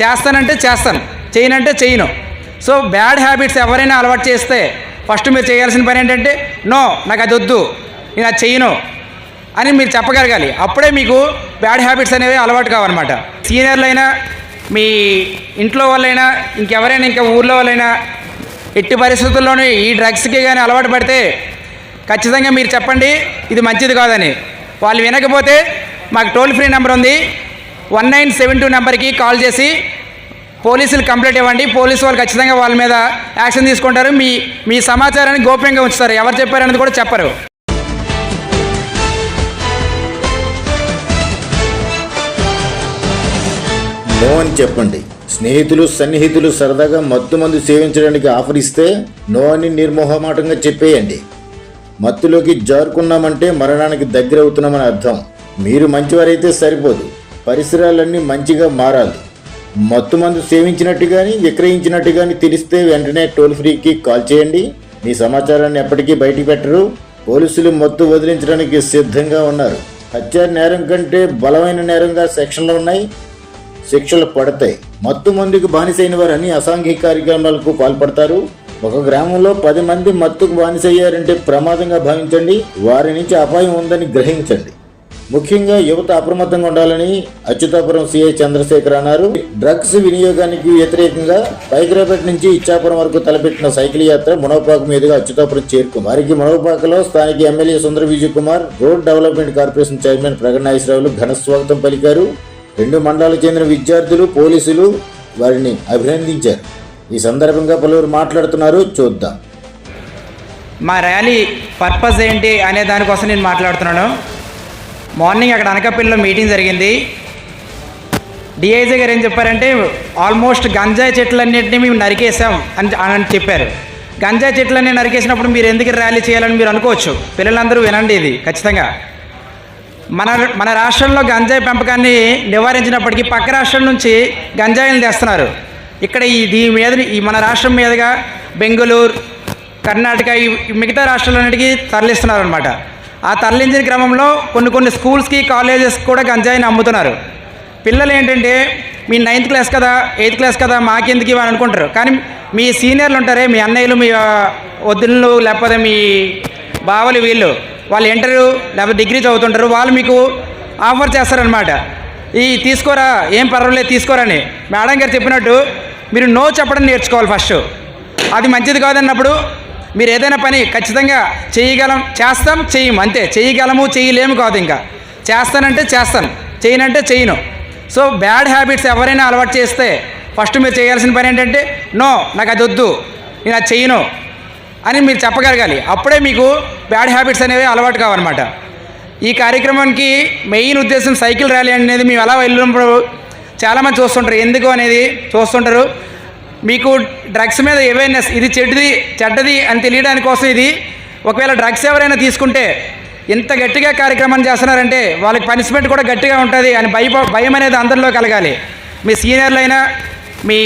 చేస్తానంటే చేస్తాను చేయనంటే చేయను. సో బ్యాడ్ హ్యాబిట్స్ ఎవరైనా అలవాటు చేస్తే ఫస్ట్ మీరు చేయాల్సిన పని ఏంటంటే నో నాకు అది వద్దు నేను అది చేయను అని మీరు చెప్పగలగాలి. అప్పుడే మీకు బ్యాడ్ హ్యాబిట్స్ అనేవి అలవాటు కావన్నమాట. సీనియర్లైనా మీ ఇంట్లో వాళ్ళైనా ఇంకెవరైనా ఇంకా ఊర్లో వాళ్ళైనా ఎట్టి పరిస్థితుల్లోనూ ఈ డ్రగ్స్కి కానీ అలవాటు పడితే ఖచ్చితంగా మీరు చెప్పండి ఇది మంచిది కాదని. వాళ్ళు వినకపోతే మాకు టోల్ ఫ్రీ నెంబర్ ఉంది వన్ నైన్ సెవెన్ టూ నెంబర్కి కాల్ చేసి పోలీసులు కంప్లైంట్ ఇవ్వండి. పోలీసు వాళ్ళు ఖచ్చితంగా వాళ్ళ మీద యాక్షన్ తీసుకుంటారు. మీ మీ సమాచారాన్ని గోప్యంగా ఉంచుతారు. ఎవరు చెప్పారనేది కూడా చెప్పరు. నో అని చెప్పండి. స్నేహితులు సన్నిహితులు సరదాగా మత్తు మందు సేవించడానికి ఆఫర్ ఇస్తే నో అని నిర్మోహమాటంగా చెప్పేయండి. మత్తులోకి జారుకున్నామంటే మరణానికి దగ్గర అవుతున్నామని అర్థం. మీరు మంచివారైతే సరిపోదు. పరిసరాలన్నీ మంచిగా మారాలి. మత్తు మందు సేవించినట్టు కానీ విక్రయించినట్టు కానీ తెలిస్తే వెంటనే టోల్ ఫ్రీకి కాల్ చేయండి. మీ సమాచారాన్ని ఎప్పటికీ బయటికి పెట్టరు. పోలీసులు మత్తు వదిలించడానికి సిద్ధంగా ఉన్నారు. హత్య నేరం కంటే బలమైన నేరంగా సెక్షన్లు ఉన్నాయి. శిక్షలు పడతాయి. మత్తు మందుకు బానిసైన వారని అసాంఘిక కార్యక్రమాలకు పాల్పడతారు. ఒక గ్రామంలో పది మంది మత్తుకు బానిసయ్యారంటే ప్రమాదంగా భావించండి. వారి నుంచి అపాయం ఉందని గ్రహించండి. ముఖ్యంగా యువత అప్రమత్తంగా ఉండాలని అచ్యుతాపురం సిఐ చంద్రశేఖర్ అన్నారు. డ్రగ్స్ వినియోగానికి వ్యతిరేకంగా పైకిరాపేట నుంచి ఇచ్చాపురం వరకు తలపెట్టిన సైకిల్ యాత్ర మునవపాకు మీదుగా అచ్యుతాపురం చేరుకుంది. వారికి మునవపాకలో స్థానిక MLA Sundara Vijay Kumar road development corporation chairman ప్రగణ నాగేశ్వరరావులు ఘన స్వాగతం పలికారు. రెండు మండలాలకు చెందిన విద్యార్థులు పోలీసులు వారిని అభినందించారు. ఈ సందర్భంగా పలువురు మాట్లాడుతున్నారు. చూద్దాం. మా ర్యాలీ పర్పస్ ఏంటి అనే దానికోసం నేను మాట్లాడుతున్నాను. మార్నింగ్ అక్కడ అనకాపల్లిలో మీటింగ్ జరిగింది. డిఐజీ గారు ఏం చెప్పారంటే ఆల్మోస్ట్ గంజాయి చెట్లన్నింటినీ మేము నరికేసాం అని అని చెప్పారు. గంజాయి చెట్లన్నీ నరికేసినప్పుడు మీరు ఎందుకు ర్యాలీ చేయాలని మీరు అనుకోవచ్చు. పిల్లలందరూ వినండి ఇది ఖచ్చితంగా. మన మన రాష్ట్రంలో గంజాయి పెంపకాన్ని నివారించినప్పటికీ పక్క రాష్ట్రం నుంచి గంజాయిని తెస్తున్నారు. ఇక్కడ ఈ దీని మీద ఈ మన రాష్ట్రం మీదుగా బెంగళూరు కర్ణాటక ఈ మిగతా రాష్ట్రాలన్నిటికీ తరలిస్తున్నారు అనమాట ఆ తరలించిన క్రమంలో కొన్ని కొన్ని స్కూల్స్కి కాలేజెస్ కూడా గంజాయిని అమ్ముతున్నారు. పిల్లలు ఏంటంటే మీ నైన్త్ క్లాస్ కదా ఎయిత్ క్లాస్ కదా మాకెందుకు ఇవ్వని అనుకుంటారు. కానీ మీ సీనియర్లు ఉంటారే మీ అన్నయ్యలు మీ వద్దులు లేకపోతే మీ బావలు వీళ్ళు వాళ్ళు ఇంటర్ లేకపోతే డిగ్రీ చదువుతుంటారు వాళ్ళు మీకు ఆఫర్ చేస్తారనమాట ఈ తీసుకోరా ఏం పర్వాలేదు తీసుకోరని. మేడం గారు చెప్పినట్టు మీరు నో చెప్పడం నేర్చుకోవాలి ఫస్ట్. అది మంచిది కాదన్నప్పుడు మీరు ఏదైనా పని ఖచ్చితంగా చేయగలం చేస్తాం చేయం అంతే. చేయగలము చేయలేము కాదు ఇంకా. చేస్తానంటే చేస్తాను. చేయనంటే చేయను. సో బ్యాడ్ హ్యాబిట్స్ ఎవరైనా అలవాటు చేస్తే ఫస్ట్ మీరు చేయాల్సిన పని ఏంటంటే నో నాకు అది వద్దు. నేను అది చేయను. అని మీరు చెప్పగలగాలి. అప్పుడే మీకు బ్యాడ్ హ్యాబిట్స్ అనేవి అలవాటు కావన్నమాట. ఈ కార్యక్రమానికి మెయిన్ ఉద్దేశం సైకిల్ ర్యాలీ అనేది మేము ఎలా వెళ్ళినప్పుడు చాలామంది చూస్తుంటారు. ఎందుకు అనేది చూస్తుంటారు. మీకు డ్రగ్స్ మీద అవేర్నెస్ ఇది చెడ్డది చెడ్డది అని తెలియడానికి కోసం ఇది. ఒకవేళ డ్రగ్స్ ఎవరైనా తీసుకుంటే ఇంత గట్టిగా కార్యక్రమం చేస్తున్నారంటే వాళ్ళకి పనిష్మెంట్ కూడా గట్టిగా ఉంటుంది అని భయ భయం అనేది అందరిలో కలగాలి. మీ సీనియర్లైనా మీ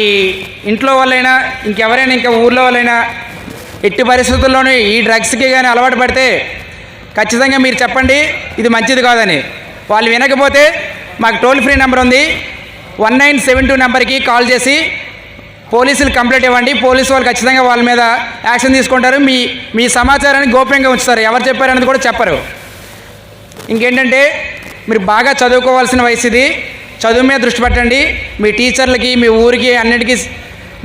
ఇంట్లో వాళ్ళైనా ఇంకెవరైనా ఇంకా ఊర్లో వాళ్ళైనా ఎట్టి పరిస్థితుల్లోనూ ఈ డ్రగ్స్కి కానీ అలవాటు పడితే ఖచ్చితంగా మీరు చెప్పండి ఇది మంచిది కాదని. వాళ్ళు వినకపోతే మాకు టోల్ ఫ్రీ నెంబర్ ఉంది. వన్ నైన్ సెవెన్ టూ నెంబర్కి కాల్ చేసి పోలీసులు కంప్లైంట్ ఇవ్వండి. పోలీసు వాళ్ళు ఖచ్చితంగా వాళ్ళ మీద యాక్షన్ తీసుకుంటారు. మీ మీ సమాచారాన్ని గోప్యంగా ఉంచుతారు. ఎవరు చెప్పారనేది కూడా చెప్పరు. ఇంకేంటంటే మీరు బాగా చదువుకోవాల్సిన వయసు ఇది. చదువు మీద దృష్టి పెట్టండి. మీ టీచర్లకి మీ ఊరికి అన్నిటికీ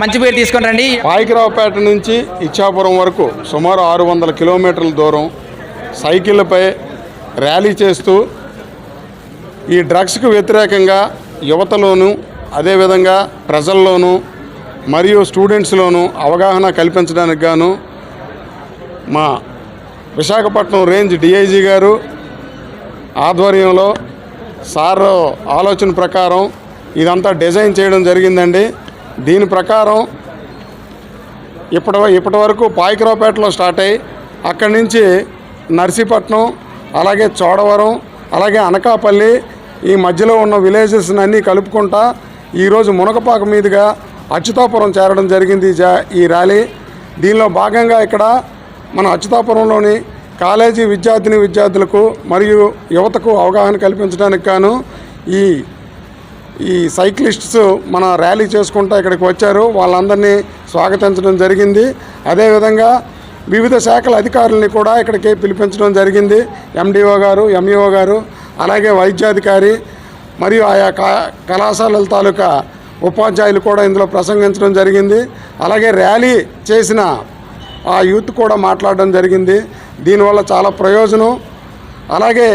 మంచి పేరు తీసుకొని రండి. పాయికరావుపేట నుంచి ఇచ్చాపురం వరకు సుమారు ఆరు వందల కిలోమీటర్ల దూరం సైకిళ్ళపై ర్యాలీ చేస్తూ ఈ డ్రగ్స్కు వ్యతిరేకంగా యువతలోను అదేవిధంగా ప్రజల్లోనూ మరియు స్టూడెంట్స్లోనూ అవగాహన కల్పించడానికి గాను మా విశాఖపట్నం రేంజ్ డిఐజీ గారు ఆధ్వర్యంలో సార్ ఆలోచన ప్రకారం ఇదంతా డిజైన్ చేయడం జరిగిందండి. దీని ప్రకారం ఇప్పటి ఇప్పటి వరకు పాయికరావుపేటలో స్టార్ట్ అయ్యి అక్కడి నుంచి నర్సీపట్నం అలాగే చోడవరం అలాగే అనకాపల్లి ఈ మధ్యలో ఉన్న విలేజెస్ని అన్నీ కలుపుకుంటా ఈరోజు మునకపాక మీదుగా అచ్యుతాపురం చేరడం జరిగింది ఈ జా ఈ ర్యాలీ. దీనిలో భాగంగా ఇక్కడ మన అచ్యుతాపురంలోని కాలేజీ విద్యార్థిని విద్యార్థులకు మరియు యువతకు అవగాహన కల్పించడానికి గాను ఈ ఈ సైక్లిస్ట్స్ మన ర్యాలీ చేసుకుంటూ ఇక్కడికి వచ్చారు. వాళ్ళందరినీ స్వాగతించడం జరిగింది. అదేవిధంగా వివిధ శాఖల అధికారుల్ని కూడా ఇక్కడికి పిలిపించడం జరిగింది. ఎండిఓ గారు ఎంఈఓ గారు అలాగే వైద్యాధికారి మరియు ఆయా కళాశాలల తాలూకా ఉపాధ్యాయులు కూడా ఇందులో ప్రసంగించడం జరిగింది. అలాగే ర్యాలీ చేసిన ఆ యూత్ కూడా మాట్లాడడం జరిగింది. దీనివల్ల చాలా ప్రయోజనం. అలాగే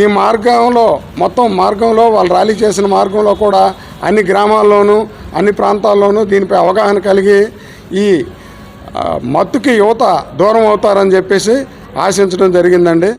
ఈ మార్గంలో మొత్తం మార్గంలో వాళ్ళు ర్యాలీ చేసిన మార్గంలో కూడా అన్ని గ్రామాల్లోనూ అన్ని ప్రాంతాల్లోనూ దీనిపై అవగాహన కలిగి ఈ మత్తుకి యువత దూరం అవుతారని చెప్పేసి ఆశించడం జరిగిందండి.